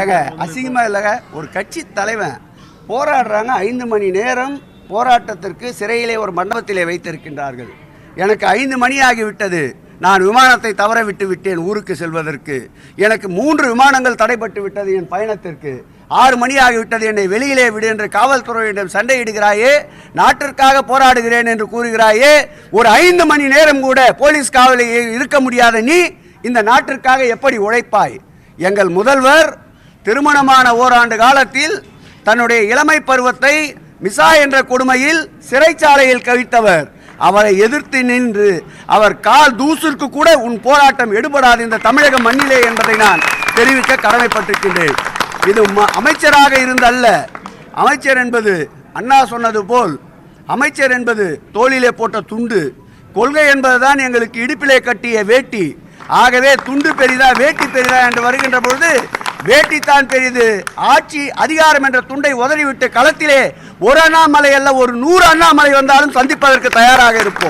ஏங்க அசிங்கமா இல்லைங்க? ஒரு கட்சி தலைவன் போராடுறாங்க ஐந்து மணி நேரம் போராட்டத்திற்கு சிறையிலே ஒரு மண்டபத்திலே வைத்திருக்கின்றார்கள். எனக்கு ஐந்து மணி ஆகிவிட்டது நான் விமானத்தை தவற விட்டு விட்டேன் ஊருக்கு செல்வதற்கு. எனக்கு மூன்று விமானங்கள் தடைப்பட்டு விட்டது என் பயணத்திற்கு. ஆறு மணி ஆகிவிட்டது என்னை வெளியிலே விடு என்று காவல்துறையிடம் சண்டையிடுகிறாயே நாட்டிற்காக போராடுகிறேன் என்று கூறுகிறாயே ஒரு ஐந்து மணி நேரம் கூட போலீஸ் காவலில் இருக்க முடியாத நீ இந்த நாட்டிற்காக எப்படி உழைப்பாய்? எங்கள் முதல்வர் திருமணமான ஓராண்டு காலத்தில் தன்னுடைய இளமை பருவத்தை மிசா என்ற கொடுமையில் சிறைச்சாலையில் கவித்தவர் அவரை எதிர்த்து நின்று அவர் கால் தூசிற்கு கூட உன் போராட்டம் எடுபடாது இந்த தமிழக மண்ணிலே என்பதை நான் தெரிவிக்க கடமைப்பட்டிருக்கின்றேன். இது ம- அமைச்சராக இருந்தல்ல. அமைச்சர் என்பது அண்ணா சொன்னது போல் அமைச்சர் என்பது தோளிலே போட்ட துண்டு. கொள்கை என்பதுதான் எங்களுக்கு இடுப்பிலே கட்டிய வேட்டி. ஆகவே துண்டு பெரிதா வேட்டி பெரிதா என்று வருகின்ற பொழுது வேட்டித்தான் பெரிது. ஆட்சி அதிகாரம் என்ற துண்டை உதறிவிட்டு களத்திலே ஒரு அண்ணாமலை அல்ல ஒரு நூறு அண்ணாமலை வந்தாலும் சந்திப்பதற்கு தயாராக இருப்போம்.